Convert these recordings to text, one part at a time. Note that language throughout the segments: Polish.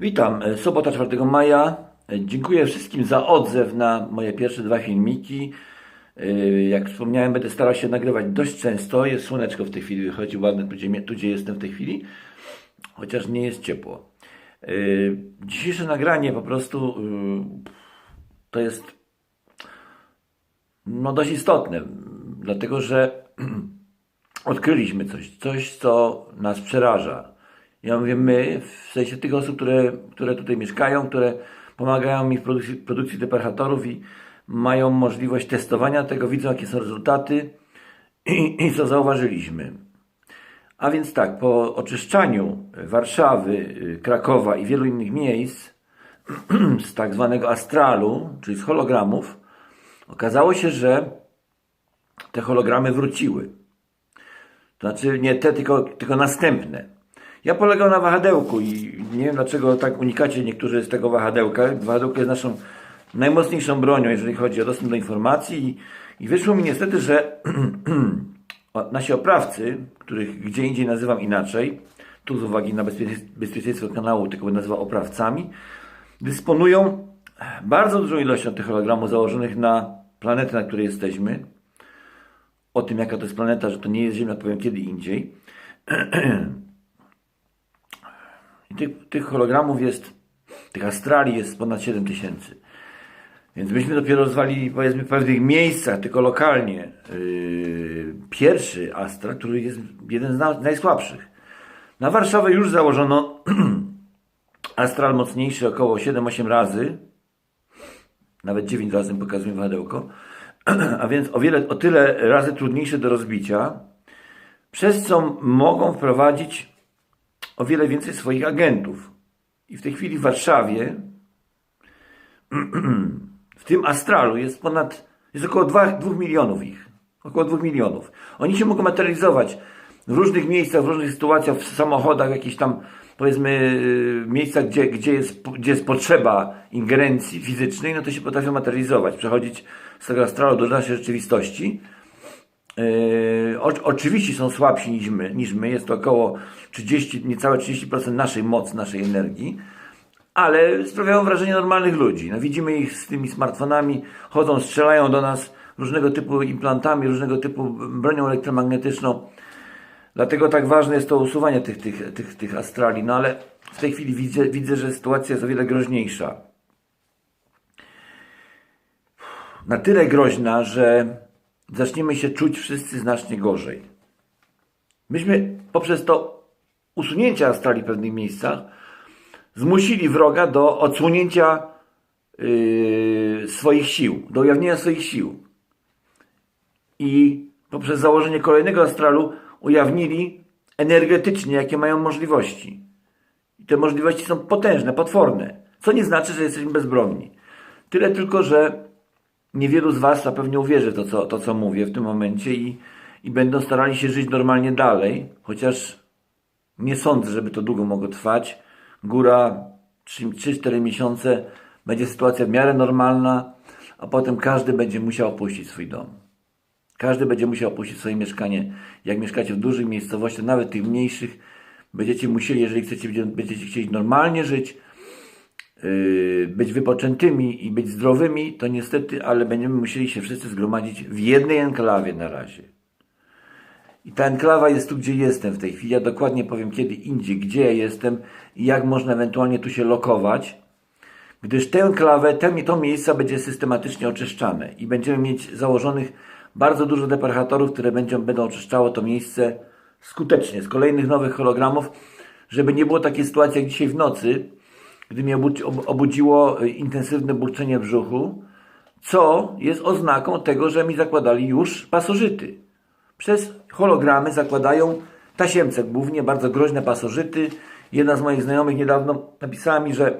Witam, e, sobota 4 maja. E, Dziękuję wszystkim za odzew na moje pierwsze dwa filmiki. E, Jak wspomniałem, będę starał się nagrywać dość często. Jest słoneczko w tej chwili, wychodzi ładne tu, gdzie, tu, gdzie jestem w tej chwili, chociaż nie jest ciepło. Dzisiejsze nagranie po prostu to jest no, dość istotne, dlatego że odkryliśmy coś, coś, co nas przeraża. Ja mówię my, w sensie tych osób, które, które tutaj mieszkają, które pomagają mi w produkcji, produkcji deperchatorów i mają możliwość testowania tego, widzą jakie są rezultaty i, i co zauważyliśmy. A więc tak, po oczyszczaniu Warszawy, y, Krakowa i wielu innych miejsc z tak zwanego astralu, czyli z hologramów, okazało się, że te hologramy wróciły. To znaczy nie te, tylko, tylko następne. Ja polegam na wahadełku i nie wiem dlaczego tak unikacie niektórzy z tego wahadełka. Wahadełko jest naszą najmocniejszą bronią, jeżeli chodzi o dostęp do informacji i, i wyszło mi niestety, że nasi oprawcy, których gdzie indziej nazywam inaczej, tu z uwagi na bezpie- bezpieczeństwo kanału tylko będę nazywał oprawcami, dysponują bardzo dużą ilością tych hologramów założonych na planetę, na której jesteśmy. O tym, jaka to jest planeta, że to nie jest Ziemia, powiem kiedy indziej. I tych, tych hologramów jest, tych astrali jest ponad 7 tysięcy. Więc myśmy dopiero rozwalili, powiedzmy, w pewnych miejscach, tylko lokalnie, yy, pierwszy Astra, który jest jeden z na, najsłabszych. Na Warszawę już założono Astral mocniejszy około 7-8 razy, nawet 9 razy pokazuje wahadełko, a więc o wiele, o tyle razy trudniejsze do rozbicia, przez co mogą wprowadzić o wiele więcej swoich agentów. I w tej chwili w Warszawie, w tym astralu jest ponad, jest około 2, 2 milionów ich. Około 2 milionów. Oni się mogą materializować w różnych miejscach, w różnych sytuacjach, w samochodach, jakichś tam, powiedzmy, yy, miejscach, gdzie, gdzie, jest, gdzie jest potrzeba ingerencji fizycznej, no to się potrafią materializować, przechodzić z tego astralu do naszej rzeczywistości. Yy, o, oczywiście są słabsi niż my, niż my, jest to około 30, niecałe 30% naszej mocy, naszej energii, ale sprawiają wrażenie normalnych ludzi. No, widzimy ich z tymi smartfonami, chodzą, strzelają do nas różnego typu implantami, różnego typu bronią elektromagnetyczną. Dlatego tak ważne jest to usuwanie tych, tych, tych, tych astrali. No ale w tej chwili widzę, widzę, że sytuacja jest o wiele groźniejsza. Na tyle groźna, że zaczniemy się czuć wszyscy znacznie gorzej. Myśmy poprzez to usunięcie astrali w pewnych miejscach zmusili wroga do odsłonięcia yy, swoich sił, do ujawnienia swoich sił. I poprzez założenie kolejnego astralu ujawnili energetycznie, jakie mają możliwości. I te możliwości są potężne, potworne. Co nie znaczy, że jesteśmy bezbronni. Tyle tylko, że niewielu z Was na pewno uwierzy to, co, to, co mówię w tym momencie i, i będą starali się żyć normalnie dalej, chociaż nie sądzę, żeby to długo mogło trwać. Góra 3-4 miesiące będzie sytuacja w miarę normalna, a potem każdy będzie musiał opuścić swój dom. Każdy będzie musiał opuścić swoje mieszkanie. Jak mieszkacie w dużych miejscowościach, nawet tych mniejszych, będziecie musieli, jeżeli chcecie, będziecie chcieli normalnie żyć, być wypoczętymi i być zdrowymi, to niestety, ale będziemy musieli się wszyscy zgromadzić w jednej enklawie na razie. I ta enklawa jest tu, gdzie jestem w tej chwili. Ja dokładnie powiem kiedy indziej, gdzie ja jestem i jak można ewentualnie tu się lokować, gdyż tę enklawę, te, to miejsca będzie systematycznie oczyszczane i będziemy mieć założonych bardzo dużo deparchatorów, które będą, będą oczyszczało to miejsce skutecznie z kolejnych nowych hologramów, żeby nie było takiej sytuacji jak dzisiaj w nocy, gdy mnie obudzi- ob- obudziło y, intensywne burczenie brzuchu, co jest oznaką tego, że mi zakładali już pasożyty. Przez hologramy zakładają tasiemce, głównie bardzo groźne pasożyty. Jedna z moich znajomych niedawno napisała mi, że,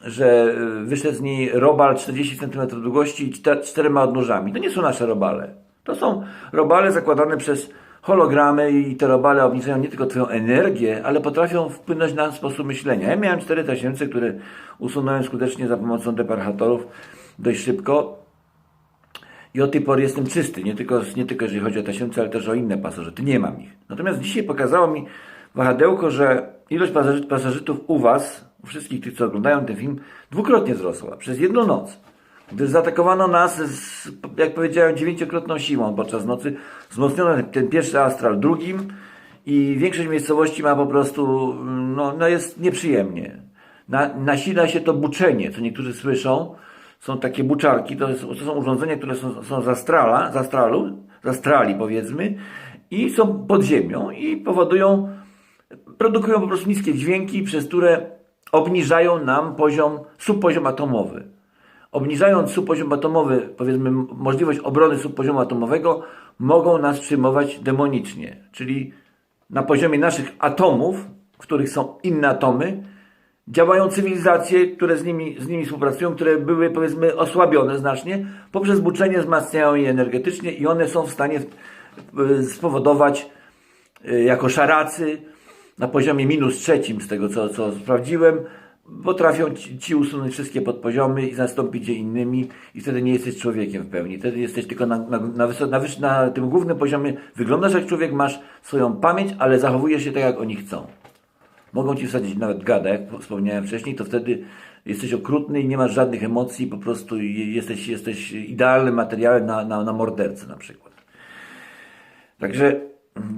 że y, wyszedł z niej robal 40 cm długości i czter- czterema odnóżami. To nie są nasze robale. To są robale zakładane przez hologramy i te robale obniżają nie tylko Twoją energię, ale potrafią wpłynąć na sposób myślenia. Ja miałem cztery tasiemce, które usunąłem skutecznie za pomocą deparchatorów dość szybko. I od tej pory jestem czysty, nie tylko, nie tylko jeżeli chodzi o tasiemce, ale też o inne pasożyty. Nie mam ich. Natomiast dzisiaj pokazało mi wahadełko, że ilość pasoży- pasożytów u Was, u wszystkich tych, co oglądają ten film, dwukrotnie wzrosła. Przez jedną noc. Gdyż zaatakowano nas, z, jak powiedziałem, dziewięciokrotną siłą podczas nocy. Wzmocniono ten pierwszy astral drugim i większość miejscowości ma po prostu, no, no jest nieprzyjemnie. Na, nasila się to buczenie, co niektórzy słyszą. Są takie buczarki, to, jest, to są urządzenia, które są, są z astrala, z astralu, z astrali powiedzmy i są pod ziemią i powodują, produkują po prostu niskie dźwięki, przez które obniżają nam poziom, subpoziom atomowy. Obniżając subpoziom atomowy, powiedzmy możliwość obrony subpoziomu atomowego, mogą nas przyjmować demonicznie, czyli na poziomie naszych atomów, w których są inne atomy, działają cywilizacje, które z nimi, z nimi współpracują, które były powiedzmy osłabione znacznie, poprzez buczenie wzmacniają je energetycznie i one są w stanie y, spowodować y, jako szaracy na poziomie minus trzecim z tego co, co sprawdziłem, potrafią ci, ci usunąć wszystkie podpoziomy i zastąpić je innymi i wtedy nie jesteś człowiekiem w pełni. Wtedy jesteś tylko na, na, na, na, na tym głównym poziomie. Wyglądasz jak człowiek, masz swoją pamięć, ale zachowujesz się tak, jak oni chcą. Mogą ci wsadzić nawet gada, jak wspomniałem wcześniej, to wtedy jesteś okrutny i nie masz żadnych emocji, po prostu je- jesteś, jesteś idealnym materiałem na, na, na mordercę na przykład. Także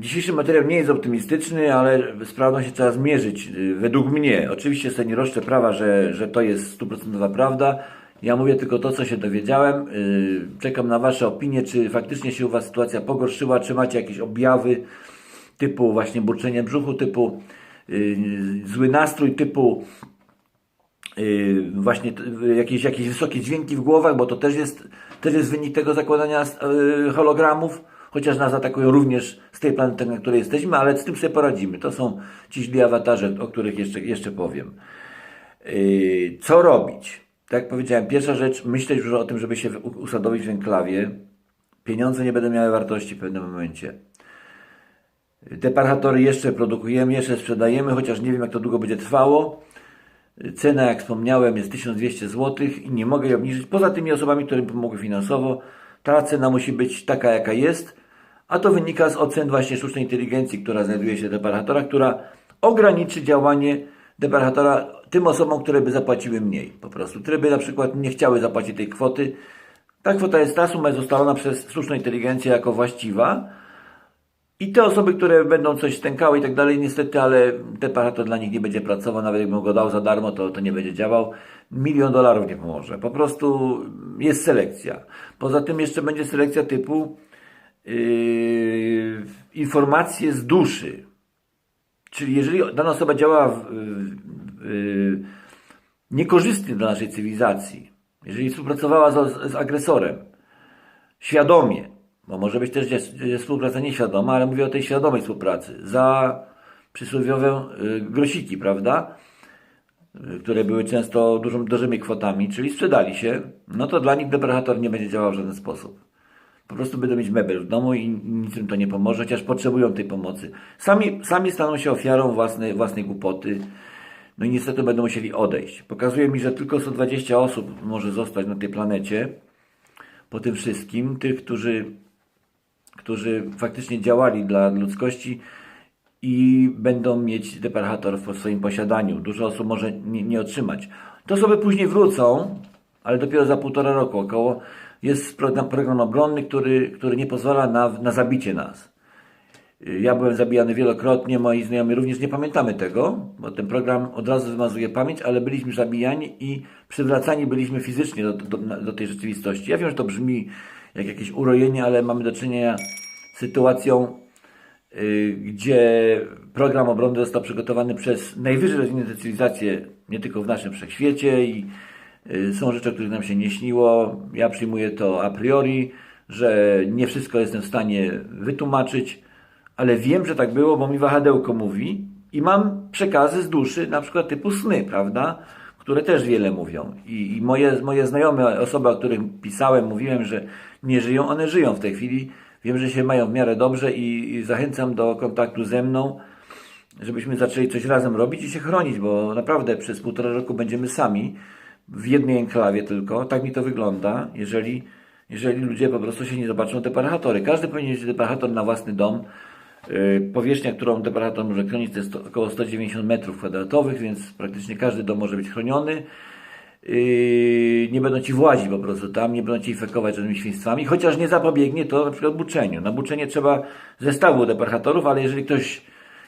dzisiejszy materiał nie jest optymistyczny, ale z prawdą się trzeba zmierzyć, y, według mnie. Oczywiście sobie nie roszczę prawa, że, że to jest stuprocentowa prawda. Ja mówię tylko to, co się dowiedziałem. Y, Czekam na Wasze opinie, czy faktycznie się u Was sytuacja pogorszyła, czy macie jakieś objawy typu właśnie burczenie brzuchu, typu y, zły nastrój, typu właśnie jakieś, jakieś wysokie dźwięki w głowach, bo to też jest, też jest wynik tego zakładania hologramów, chociaż nas atakują również z tej planety, na której jesteśmy, ale z tym sobie poradzimy. To są ci źli awatarze, o których jeszcze, jeszcze powiem. Yy, Co robić? Tak jak powiedziałem, pierwsza rzecz, myśleć już o tym, żeby się usadowić w enklawie. Pieniądze nie będą miały wartości w pewnym momencie. Te parchatory jeszcze produkujemy, jeszcze sprzedajemy, chociaż nie wiem jak to długo będzie trwało. Cena, jak wspomniałem, jest 1200 zł i nie mogę jej obniżyć. Poza tymi osobami, które mi pomogły finansowo, ta cena musi być taka, jaka jest, a to wynika z ocen właśnie sztucznej inteligencji, która znajduje się w deparchatora, która ograniczy działanie deparchatora tym osobom, które by zapłaciły mniej po prostu, które by na przykład nie chciały zapłacić tej kwoty. Ta kwota jest, ta suma jest ustalona przez sztuczną inteligencję jako właściwa, i te osoby, które będą coś stękały i tak dalej, niestety, ale deparator dla nich nie będzie pracował, nawet jakbym go dał za darmo, to, to nie będzie działał. Milion dolarów nie pomoże. Po prostu jest selekcja. Poza tym jeszcze będzie selekcja typu yy, informacje z duszy. Czyli jeżeli dana osoba działa w, w, niekorzystnie dla naszej cywilizacji, jeżeli współpracowała z, z agresorem, świadomie, bo może być też współpraca nieświadoma, ale mówię o tej świadomej współpracy, za przysłowiowe y, grosiki, prawda? Które były często dużą, dużymi kwotami, czyli sprzedali się, no to dla nich depredator nie będzie działał w żaden sposób. Po prostu będą mieć mebel w domu i nic im to nie pomoże, chociaż potrzebują tej pomocy. Sami, sami staną się ofiarą własnej, własnej głupoty. No i niestety będą musieli odejść. Pokazuje mi, że tylko 120 osób może zostać na tej planecie po tym wszystkim. Tych, którzy, którzy faktycznie działali dla ludzkości i będą mieć deparchator w swoim posiadaniu. Dużo osób może nie, nie otrzymać. To osoby później wrócą, ale dopiero za półtora roku około. Jest program, obronny, który, który nie pozwala na, na zabicie nas. Ja byłem zabijany wielokrotnie, moi znajomi również nie pamiętamy tego, bo ten program od razu wymazuje pamięć, ale byliśmy zabijani i przywracani byliśmy fizycznie do, do, do tej rzeczywistości. Ja wiem, że to brzmi jak jakieś urojenie, ale mamy do czynienia z sytuacją, y, gdzie program obronny został przygotowany przez najwyżej rozwinięte cywilizacje, nie tylko w naszym wszechświecie i są rzeczy, o których nam się nie śniło. Ja przyjmuję to a priori, że nie wszystko jestem w stanie wytłumaczyć, ale wiem, że tak było, bo mi wahadełko mówi i mam przekazy z duszy, na przykład typu sny, prawda? Które też wiele mówią. I, i moje, moje znajome, osoby, o których pisałem, mówiłem, że nie żyją, one żyją w tej chwili. Wiem, że się mają w miarę dobrze i, i zachęcam do kontaktu ze mną, żebyśmy zaczęli coś razem robić i się chronić, bo naprawdę przez półtora roku będziemy sami, w jednej enklawie tylko. Tak mi to wygląda, jeżeli, jeżeli ludzie po prostu się nie zobaczą te parachatory. Każdy powinien mieć deparchator na własny dom. Yy, Powierzchnia, którą deparator może chronić, to jest około 190 metrów kwadratowych, więc praktycznie każdy dom może być chroniony. Yy, nie będą ci włazić po prostu tam, nie będą ci infekować żadnymi świństwami, chociaż nie zapobiegnie to na przykład buczeniu. Na buczenie trzeba zestawu deparchatorów, ale jeżeli ktoś,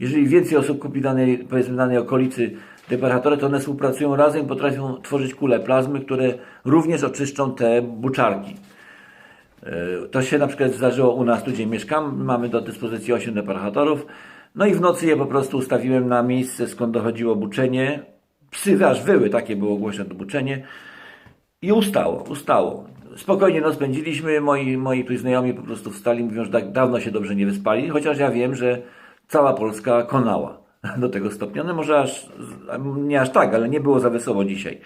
jeżeli więcej osób kupi danej, powiedzmy danej okolicy deparchatory, to one współpracują razem i potrafią tworzyć kule plazmy, które również oczyszczą te buczarki. Yy, To się na przykład zdarzyło u nas, tu gdzie mieszkam, mamy do dyspozycji 8 deparchatorów, no i w nocy je po prostu ustawiłem na miejsce, skąd dochodziło buczenie. Psy aż wyły, takie było głośne to buczenie. I ustało, ustało. Spokojnie noc spędziliśmy, moi, moi tu znajomi po prostu wstali, mówią, że tak dawno się dobrze nie wyspali, chociaż ja wiem, że cała Polska konała do tego stopnia. No może aż, nie aż tak, ale nie było za wesoło dzisiaj.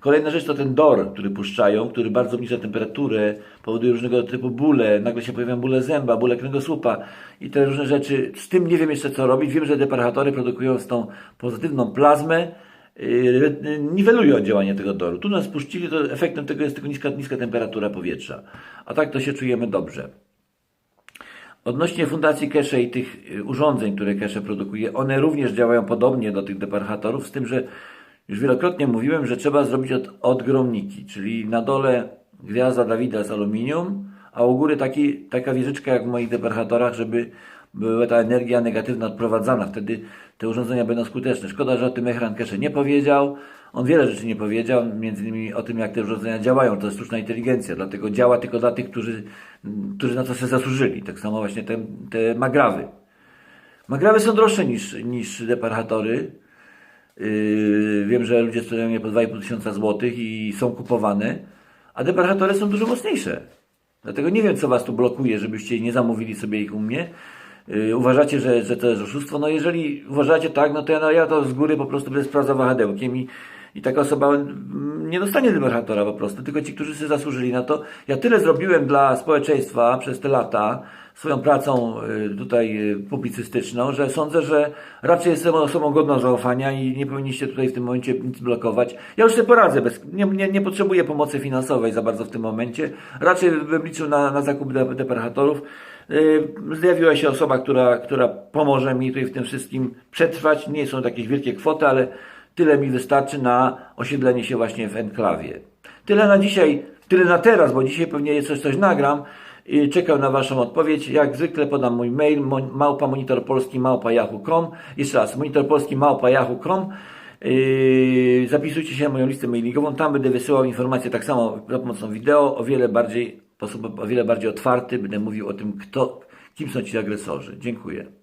Kolejna rzecz to ten dor, który puszczają, który bardzo obniża temperaturę, powoduje różnego typu bóle, nagle się pojawiają bóle zęba, bóle kręgosłupa i te różne rzeczy. Z tym nie wiem jeszcze co robić. Wiem, że deparchatory produkują z tą pozytywną plazmę, yy, niwelują działanie tego doru. Tu nas puścili, to efektem tego jest tylko niska, niska temperatura powietrza. A tak to się czujemy dobrze. Odnośnie Fundacji Kesze i tych y, urządzeń, które Kesze produkuje, one również działają podobnie do tych deparchatorów, z tym, że już wielokrotnie mówiłem, że trzeba zrobić od, odgromniki, czyli na dole gwiazda Dawida z aluminium, a u góry taki, taka wieżyczka jak w moich deparchatorach, żeby była ta energia negatywna odprowadzana. Wtedy te urządzenia będą skuteczne. Szkoda, że o tym Echran Kesze nie powiedział. On wiele rzeczy nie powiedział, między innymi o tym, jak te urządzenia działają. To jest sztuczna inteligencja, dlatego działa tylko dla tych, którzy, którzy na to sobie zasłużyli. Tak samo właśnie te, te magrawy. Magrawy są droższe niż, niż deparchatory. Yy, wiem, że ludzie sprzedają je po 2,5 tysiąca złotych i są kupowane, a deparchatory są dużo mocniejsze. Dlatego nie wiem, co Was tu blokuje, żebyście nie zamówili sobie ich u mnie. Yy, uważacie, że, że to jest oszustwo? No jeżeli uważacie tak, no to ja, no ja to z góry po prostu będę sprawdzał wahadełkiem i, i taka osoba nie dostanie deparchatora po prostu, tylko ci, którzy sobie zasłużyli na to. Ja tyle zrobiłem dla społeczeństwa przez te lata, swoją pracą y, tutaj y, publicystyczną, że sądzę, że raczej jestem osobą godną zaufania i nie powinniście tutaj w tym momencie nic blokować. Ja już sobie poradzę, bez, nie, nie, nie potrzebuję pomocy finansowej za bardzo w tym momencie. Raczej bym liczył na, na zakup de-. Y, Zjawiła się osoba, która, która pomoże mi tutaj w tym wszystkim przetrwać. Nie są to jakieś wielkie kwoty, ale tyle mi wystarczy na osiedlenie się właśnie w enklawie. Tyle na dzisiaj, tyle na teraz, bo dzisiaj pewnie coś, coś nagram. I czekam na Waszą odpowiedź. Jak zwykle podam mój mail małpa. Jeszcze raz, yahoo.com. Yy, zapisujcie się na moją listę mailingową. Tam będę wysyłał informacje tak samo za pomocą wideo, o wiele bardziej, w sposób o wiele bardziej otwarty. Będę mówił o tym, kto, kim są ci agresorzy. Dziękuję.